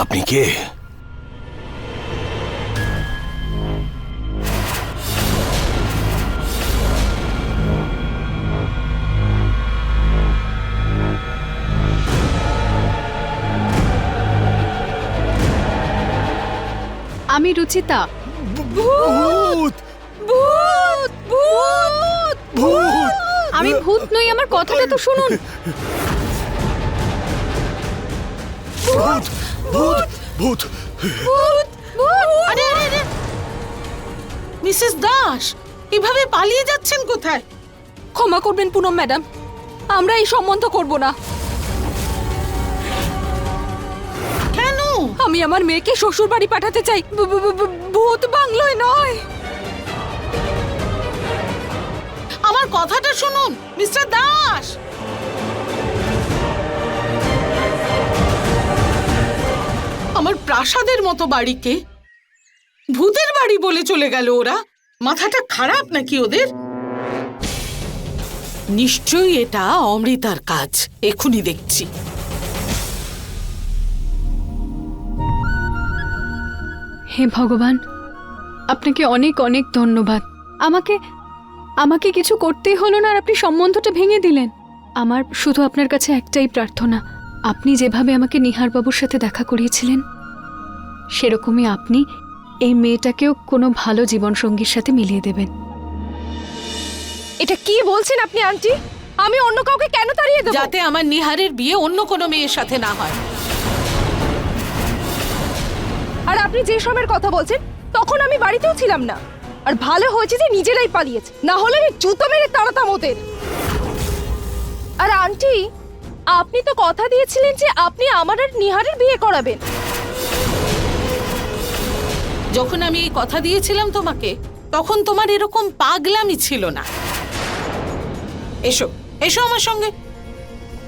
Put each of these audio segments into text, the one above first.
আপনি কে? আমি রুচিতা। ভূত! ভূত! ভূত! ভূত! আমি ভূত নই আমার কথাটা তো শুনুন। ভূত! ভূত ভূত। ভূত ভূত। আরে আরে আরে। মিসেস দাস এভাবে পালিয়ে যাচ্ছেন কোথায়? ক্ষমা করবেন পুনম ম্যাডাম আমরা এই সম্বন্ধ করব না। কেন? আমি আমার মেয়েকে শ্বশুর বাড়ি পাঠাতে চাই। ভূত বাংলোয় নয়। আমার কথাটা শুনুন মিস্টার দাস। আমার প্রাসাদের মতো বাড়িকে। ভূতের বাড়ি বলে চলে গেল ওরা। মাথাটা খারাপ নাকি ওদের? নিশ্চয়ই এটা অমৃতার কাজ। এখনই দেখছি। হে ভগবান, আপনাকে অনেক অনেক ধন্যবাদ। আমাকে আমাকে কিছু করতেই হলো না আর আপনি সম্বন্ধটা ভেঙে দিলেন। আমার শুধু আপনার কাছে একটাই প্রার্থনা। আপনি যেভাবে আমাকে নিহারবাবুর সাথে দেখা করিয়েছিলেন সেরকমই আপনি এই মেয়েটাকেও কোনো ভালো জীবনসঙ্গীর সাথে মিলিয়ে দেবেন। এটা কি বলছেন আপনি আন্টি? আমি অন্য কাউকে কেন তাড়িয়ে দেব? যাতে আমার নিহারের বিয়ে অন্য কোনো মেয়ের সাথে না হয়। আর আপনি যে সময়ের কথা বলছেন তখন আমি বাড়িতেও ছিলাম না। আর ভালো হয়েছে যে নিজেরাই পালিয়েছে। না হলে আমি জুতো মেরে তাড়াতাম ওদের। আর আন্টি আপনি তো কথা দিয়েছিলেন যে আপনি আমার আর নিহারের বিয়ে করাবেন। যখন আমি এই কথা দিয়েছিলাম তোমাকে, তখন তোমার এরকম পাগলামি ছিল না। এসো এসো আমার সঙ্গে।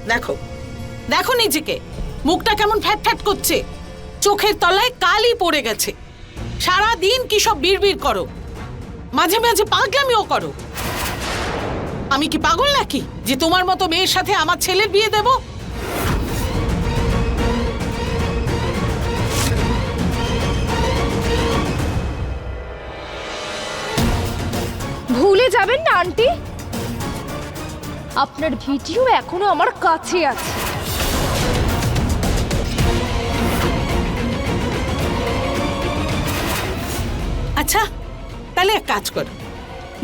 দেখো দেখো নিজেকে। মুখটা কেমন ফ্যাট ফ্যাট করছে। চোখের তলায় কালি পড়ে গেছে। সারা দিন কি সব বিড়বিড় করো। মাঝে মাঝে পাগলামিও করো। আমি কি পাগল নাকি? যে তোমার মতো মেয়ের সাথে আমার ছেলের বিয়ে দেব? ভুলে যাবেন না আন্টি। আপনার ভিডিও এখনও আমার কাছে আছে। আচ্ছা তাহলে এক কাজ করো।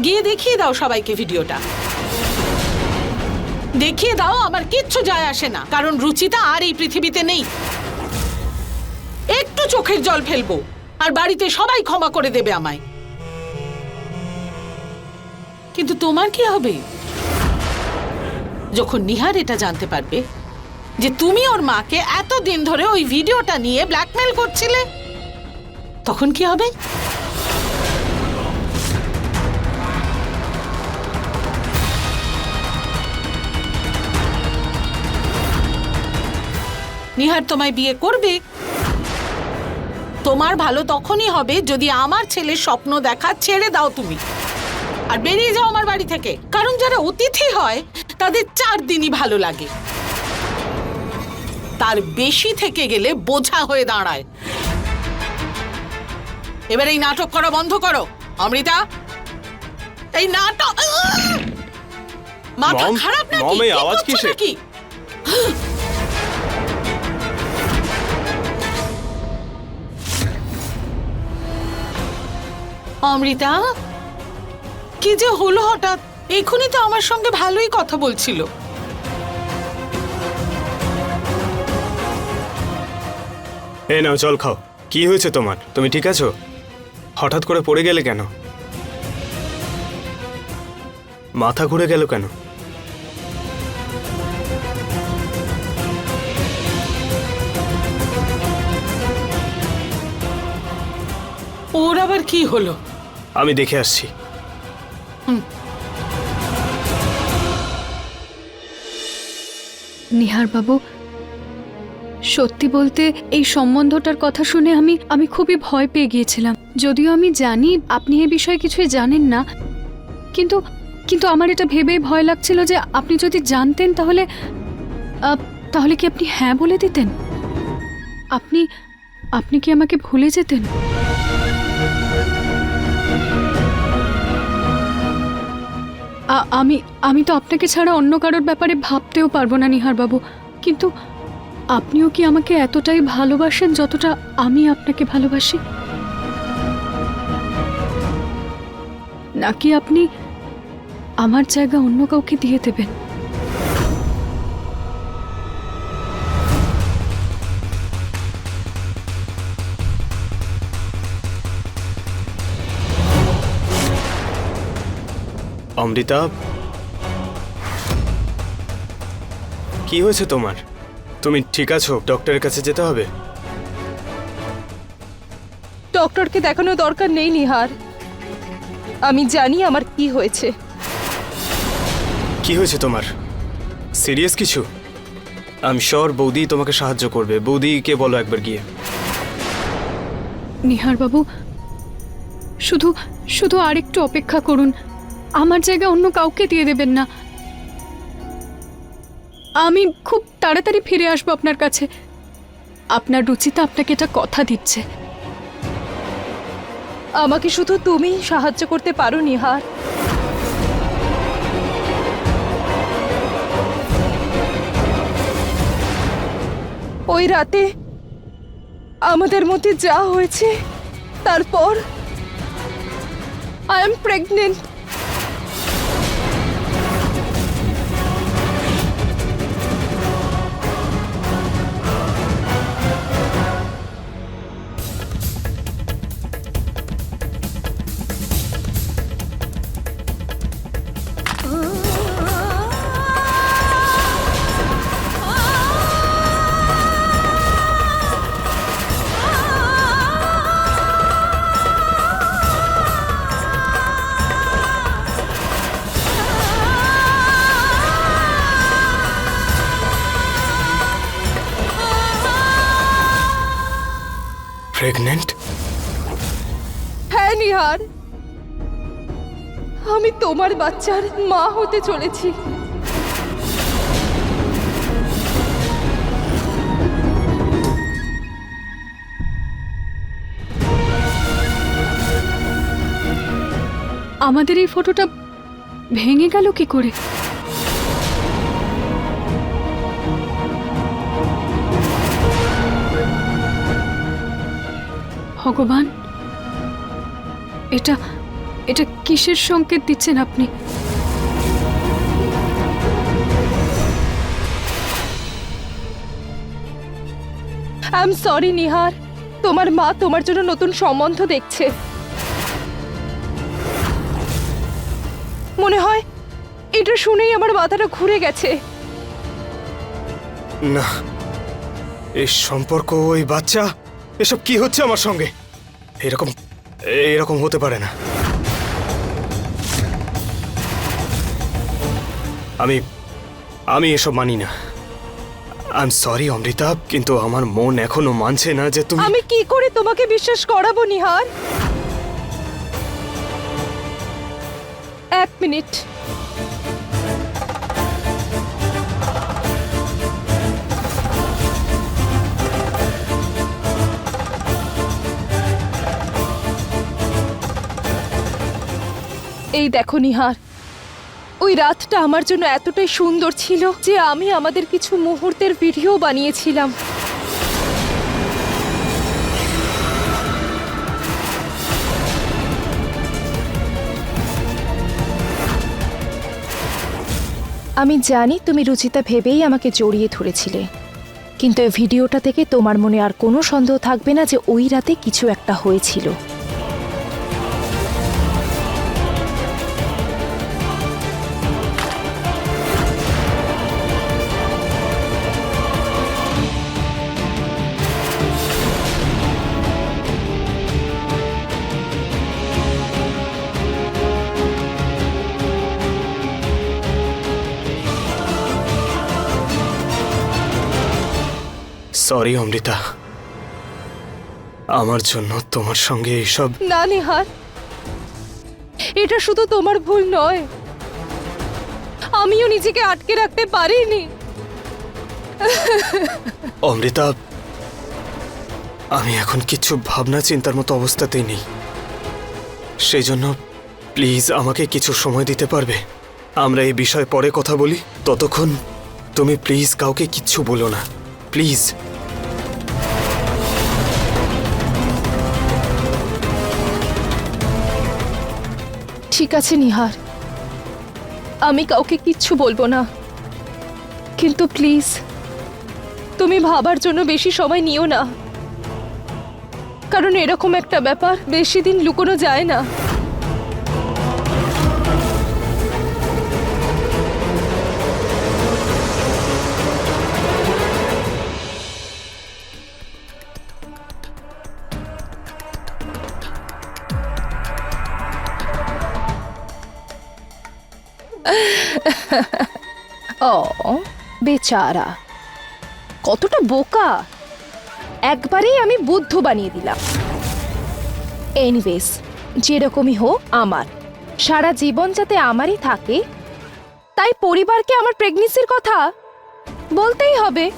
গিয়ে দেখিয়ে দাও সবাইকে ভিডিওটা। দেখিয়ে দাও, আমার কিচ্ছু যায় আসে না। কারণ রুচিতা আর এই পৃথিবীতে নেই। একটু চোখের জল ফেলব, আর বাড়িতে সবাই ক্ষমা করে দেবে আমায়। কিন্তু তোমার কি হবে? যখন নিহার এটা জানতে পারবে, যে তুমি ওর মাকে এত দিন ধরে ওই ভিডিওটা নিয়ে ব্ল্যাকমেল করছিলে, তখন কি হবে? নিহার তোমায় বিয়ে করবে? তোমার ভালো তখনই হবে যদি আমার ছেলে স্বপ্ন দেখা ছেড়ে দাও তুমি। আর বেরিয়ে যাও আমার বাড়ি থেকে। কারণ যারা অতিথি হয় তাদের চার দিনই ভালো লাগে। তার বেশি থেকে গেলে বোঝা হয়ে দাঁড়ায়। এবার এই নাটক করা বন্ধ করো অমৃতা। এই নাটক মাথা খারাপ নাকি? এই কি অমৃতা? কি যে হলো হঠাৎ? এখনই তো আমার সঙ্গে ভালোই কথা বলছিল। এ নাও জল খাও। কি হয়েছে তোমার? তুমি ঠিক আছো? হঠাৎ করে পড়ে গেলে কেন? মাথা ঘুরে গেল কেন? ওর আবার কি হলো? আমি দেখে আসছি। নিহার বাবু সত্যি বলতে এই সম্বন্ধটার কথা শুনে আমি আমি খুবই ভয় পেয়ে গিয়েছিলাম। যদিও আমি জানি আপনি এ বিষয়ে কিছুই জানেন না, কিন্তু কিন্তু আমার এটা ভেবেই ভয় লাগছিল যে আপনি যদি জানতেন তাহলে তাহলে কি আপনি হ্যাঁ বলে দিতেন? আপনি আপনি কি আমাকে ভুলে যেতেন? আমি আমি তো আপনাকে ছাড়া অন্য কারোর ব্যাপারে ভাবতেও পারব না, নিহারবাবু। কিন্তু আপনিও কি আমাকে এতটাই ভালোবাসেন যতটা আমি আপনাকে ভালোবাসি? নাকি আপনি আমার জায়গা অন্য কাউকে দিয়ে দেবেন? অমৃতা? কি হয়েছে তোমার? তুমি ঠিক আছো? ডক্টরের কাছে যেতে হবে? ডক্টরকে দেখানো দরকার নেই নিহার। আমি জানি আমার কি হয়েছে। কি হয়েছে তোমার? সিরিয়াস কিছু? আমি শর বৌদি তোমাকে সাহায্য করবে। বৌদিকে বলো একবার গিয়ে? নিহার বাবু শুধু শুধু আরেকটু অপেক্ষা করুন। আমার জায়গা অন্য কাউকে দিয়ে দেবেন না। আমি খুব তাড়াতাড়ি ফিরে আসব আপনার কাছে। আপনার রুচিতা আপনাকে এটা কথা দিচ্ছে। আমাকে শুধু তুমি সাহায্য করতে পারো, নিহার। ওই রাতে আমাদের মধ্যে যা হয়েছে, তারপর আই এম প্রেগনেন্ট তোমার বাচ্চার মা হতে চলেছি। আমাদের এই ফটোটা ভেঙে গেল কি করে? ভগবান এটা এটা কিসের সংকেত দিচ্ছেন আপনি? আই এম সরি নিহার তোমার মা তোমার জন্য নতুন সম্বন্ধ দেখছে। মনে হয় এটা শুনেই আমার মাথাটা ঘুরে গেছে। না এই সম্পর্ক ওই বাচ্চা এসব কি হচ্ছে আমার সঙ্গে? এরকম এরকম হতে পারে না। আমি আমি এসব মানি না। আই এম সরি অমৃতা, কিন্তু আমার মন এখনও মানছে না যে তুমি আমি কি করে তোমাকে বিশ্বাস করাবো, নিহার? এক মিনিট। এই দেখো, নিহার। ওই রাতটা আমার জন্য এতটাই সুন্দর ছিল যে আমি আমাদের কিছু মুহূর্তের ভিডিও বানিয়েছিলাম। আমি জানি তুমি রুচিতা ভেবেই আমাকে জড়িয়ে ধরেছিলে, কিন্তু এই ভিডিওটা থেকে তোমার মনে আর কোনো সন্দেহ থাকবে না যে ওই রাতে কিছু একটা হয়েছিল। সরি অমৃতা। আমার জন্য তোমার সঙ্গে এইসব না নিহার। এটা শুধু তোমার ভুল নয়। আমিও নিজেকে আটকে রাখতে পারিনি। অমৃতা আমি এখন কিচ্ছু ভাবনা চিন্তার মতো অবস্থাতেই নেই। সেই জন্য প্লিজ আমাকে কিছু সময় দিতে পারবে? আমরা এই বিষয়ে পরে কথা বলি। ততক্ষণ তুমি প্লিজ কাউকে কিচ্ছু বলো না। প্লিজ। ঠিক আছে, নিহার। আমি কাউকে কিচ্ছু বলব না। কিন্তু প্লিজ, তুমি ভাবার জন্য বেশি সময় নিও না। কারণ এরকম একটা ব্যাপার বেশি দিন লুকোনো যায় না। ও, বেচারা, কতটা বোকা। একবারেই আমি বুদ্ধ বানিয়ে দিলাম। এনিওয়েজ যেরকমই হোক, আমার। সারা জীবন যাতে আমারই থাকে, তাই পরিবারকে আমার প্রেগনেন্সির কথা বলতেই হবে।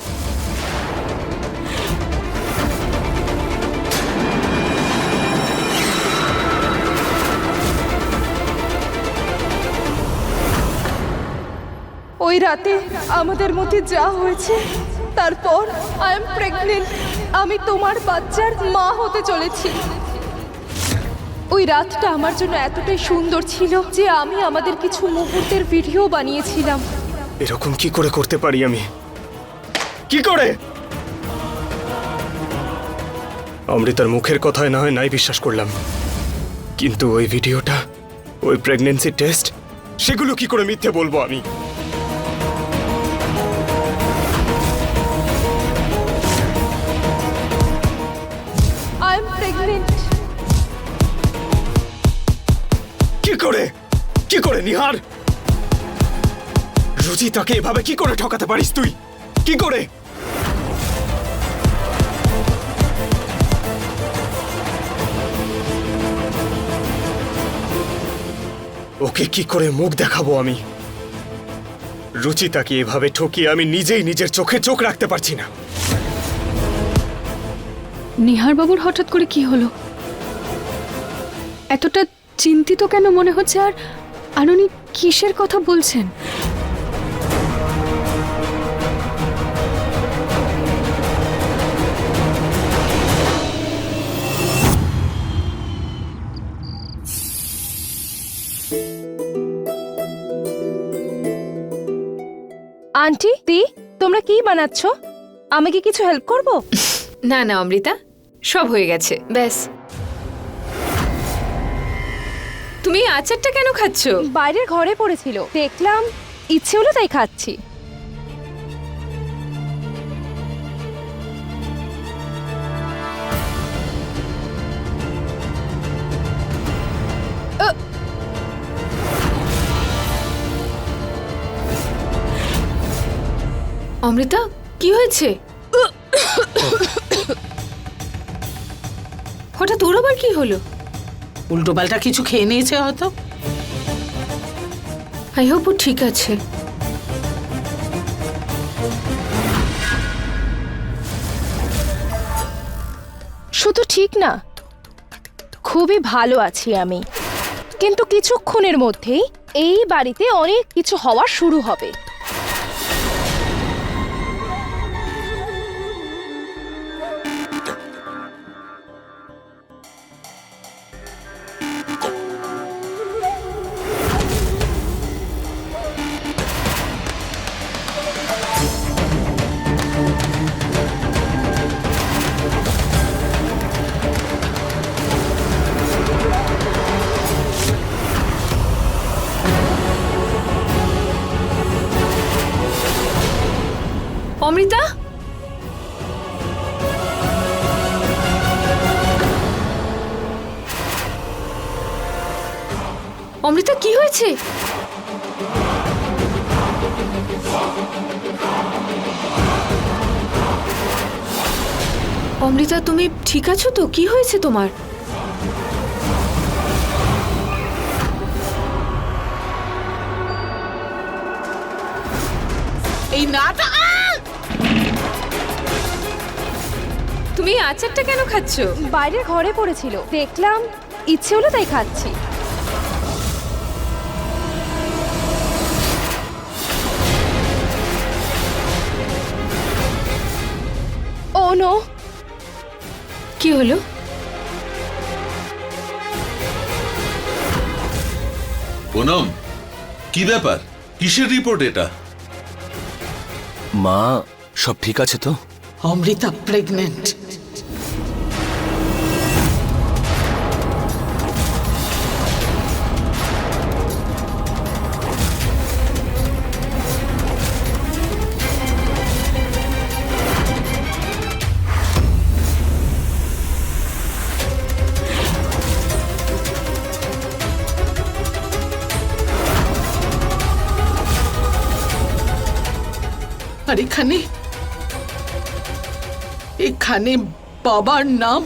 ওই রাতে আমাদের মধ্যে যা হয়েছে, তারপর আই এম প্রেগনেন্ট আমি তোমার বাচ্চার মা হতে চলেছি। ওই রাতটা আমার জন্য এতটাই সুন্দর ছিল যে আমি আমাদের কিছু মুহূর্তের ভিডিও বানিয়েছিলাম। এরকম কি করে করতে পারি আমি? কি করে? অমৃতার মুখের কথায় না হয় নাই বিশ্বাস করলাম। কিন্তু ওই ভিডিওটা, ওই প্রেগনেন্সি টেস্ট সেগুলো কি করে মিথ্যে বলব আমি? নিহার। রুচি তাকে এভাবে কি করে ঠকাতে পারিস তুই? কি করে? ওকে কি করে মুখ দেখাবো আমি? রুচি তাকে এভাবে ঠকিয়ে আমি নিজেই নিজের চোখে চোখ রাখতে পারছি না। নিহার বাবুর হঠাৎ করে কি হলো? এতটা চিন্তিত কেন মনে হচ্ছে আর আর উনি কিসের কথা বলছেন? আন্টি দি তোমরা কি বানাচ্ছ? আমি কি কিছু হেল্প করব? না না অমৃতা সব হয়ে গেছে ব্যাস। তুমি আচারটা কেন খাচ্ছ? বাইরের ঘরে পড়েছিল। দেখলাম ইচ্ছে হলো তাই খাচ্ছি। অমৃতা কি হয়েছে? হঠাৎ ওর আবার কি হলো? উল্টো পাল্টা কিছু খেয়ে নিয়েছে হয়তো। আই হোপ ঠিক আছে। শুধু ঠিক না, খুবই ভালো আছি আমি। কিন্তু কিছুক্ষণের মধ্যেই এই বাড়িতে অনেক কিছু হওয়া শুরু হবে। অমৃতা অমৃতা তুমি ঠিক আছো তো? কি হয়েছে তোমার? এই নাটা তুমি তুমি আচারটা কেন খাচ্ছ? বাইরের ঘরে পড়েছিল। দেখলাম ইচ্ছে হলো তাই খাচ্ছি। ও নো কি হলো? পুনম কি ব্যাপার? কিসের রিপোর্ট এটা? মা সব ঠিক আছে তো? অমৃতা প্রেগনেন্ট আর এখানে এখানে বাবার নাম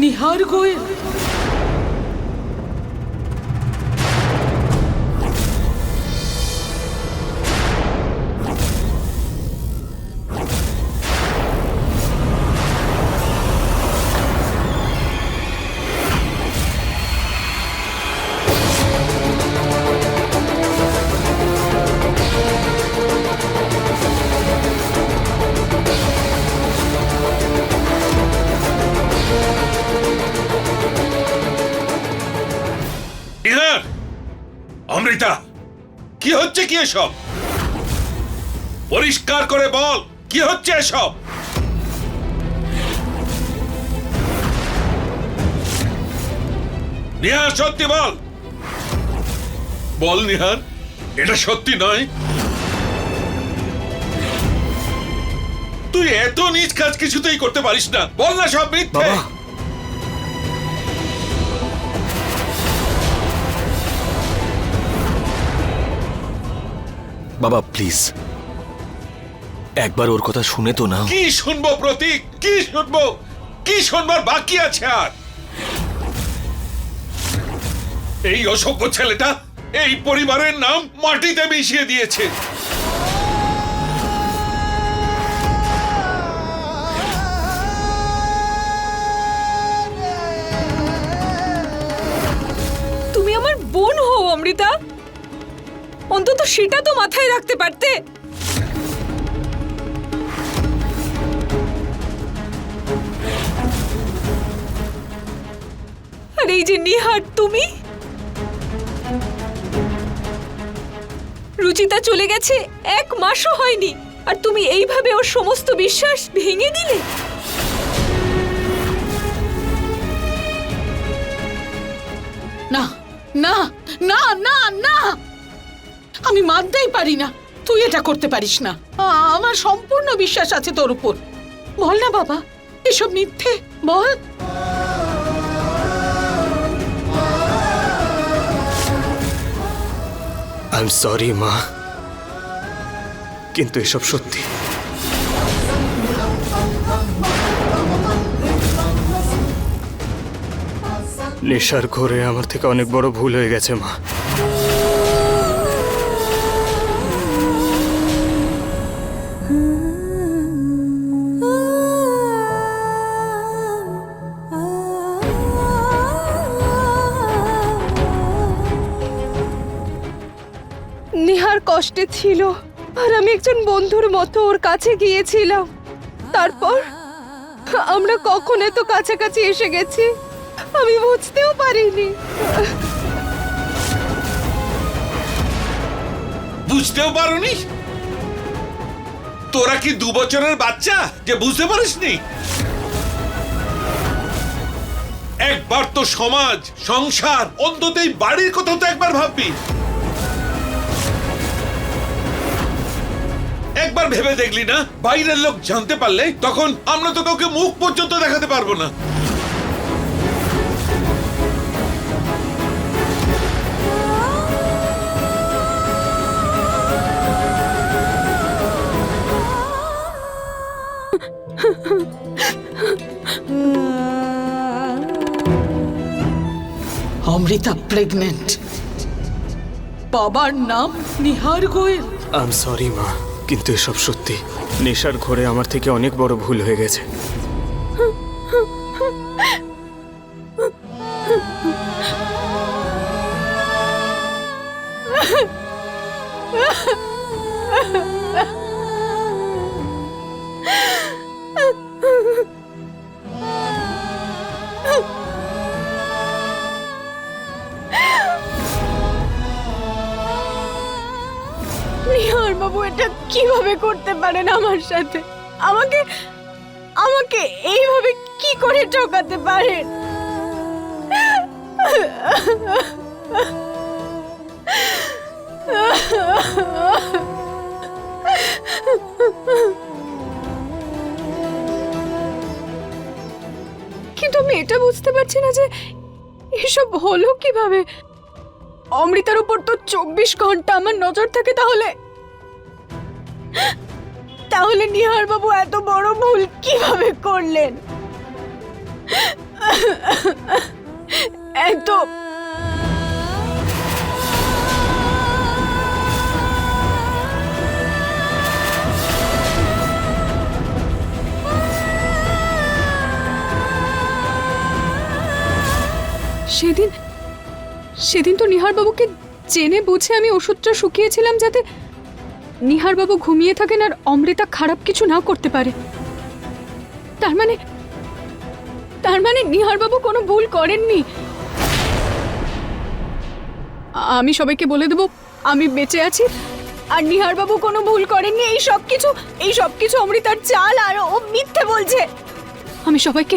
নিহার গোয়েল। হচ্ছে কি এসব? পরিষ্কার করে বল, কি হচ্ছে এসব? নিহার, সত্যি বল। বল নিহার, এটা সত্যি নয়। তুই এত নিজ কাজ কিছুতেই করতে পারিস না। বল না সব মিথ্যে। বাবা প্লিজ একবার ওর কথা শুনে তো না কি শুনব প্রতীক? কি শুনব? কি শুনবার বাকি আছে আর? এই অসভ্য ছেলেটা এই পরিবারের নাম মাটিতে মিশিয়ে দিয়েছে। তুমি আমার বোন হও অমৃতা। অন্তত সেটা তো মাথায় রাখতে পারতে। আর এই যে নিহার, তুমি? রুচিতা চলে গেছে, এক মাসও হয়নি। আর তুমি এইভাবে ওর সমস্ত বিশ্বাস ভেঙে দিলে? না না না না না! আমি মানতেই পারি না। তুই এটা করতে পারিস না। আমার সম্পূর্ণ বিশ্বাস আছে তোর উপর। বল না বাবা, এসব মিথ্যে, বল। আই সরি মা। কিন্তু এসব সত্যি। নেশার ঘোরে আমার থেকে অনেক বড় ভুল হয়ে গেছে, মা। কষ্টে ছিল, আর আমি একজন বন্ধুর মতো ওর কাছে গিয়েছিলাম। তারপর আমরা কখন এত কাছাকাছি এসে গেছি, আমি বুঝতেও পারিনি। বুঝতেও পারোনি? তোরা কি দু বছরের বাচ্চা যে বুঝতে পারিসনি? একবার তো সমাজ, সংসার, অন্তত বাড়ির কথা তো একবার ভাববি। একবার ভেবে দেখলি না? বাইরের লোক জানতে পারলে তখন আমরা তো কাউকে মুখ পর্যন্ত দেখাতে পারব না। অমৃতা প্রেগনেন্ট বাবার নাম Nihar Goel. I am sorry মা। কিন্তু এসব সত্যি। নেশার ঘরে আমার থেকে অনেক বড় ভুল হয়ে গেছে। পারেন আমার সাথে। আমাকে আমাকে এইভাবে কি করে ঠকাতে পারেন কিন্তু আমি এটা বুঝতে পারছি না যে এসব হলো কীভাবে? অমৃতার উপর তো চব্বিশ ঘণ্টা আমার নজর থাকে তাহলে? তাহলে নিহার বাবু এত বড় ভুল কীভাবে করলেন? এত সেদিন সেদিন তো নিহার বাবুকে জেনে বুঝে আমি ওষুধটা শুকিয়েছিলাম যাতে নিহার বাবু ঘুমিয়ে থাকেন আর অমৃতা খারাপ কিছু না করতে পারে। তার মানে তার মানে নিহার বাবু কোনো ভুল করেননি? আমি সবাইকে বলে দেবো, আমি বেঁচে আছি, আর নিহার বাবু কোনো ভুল করেননি। এই সব কিছু এই সব কিছু অমৃতার চাল আর ও মিথ্যে বলছে। আমি সবাইকে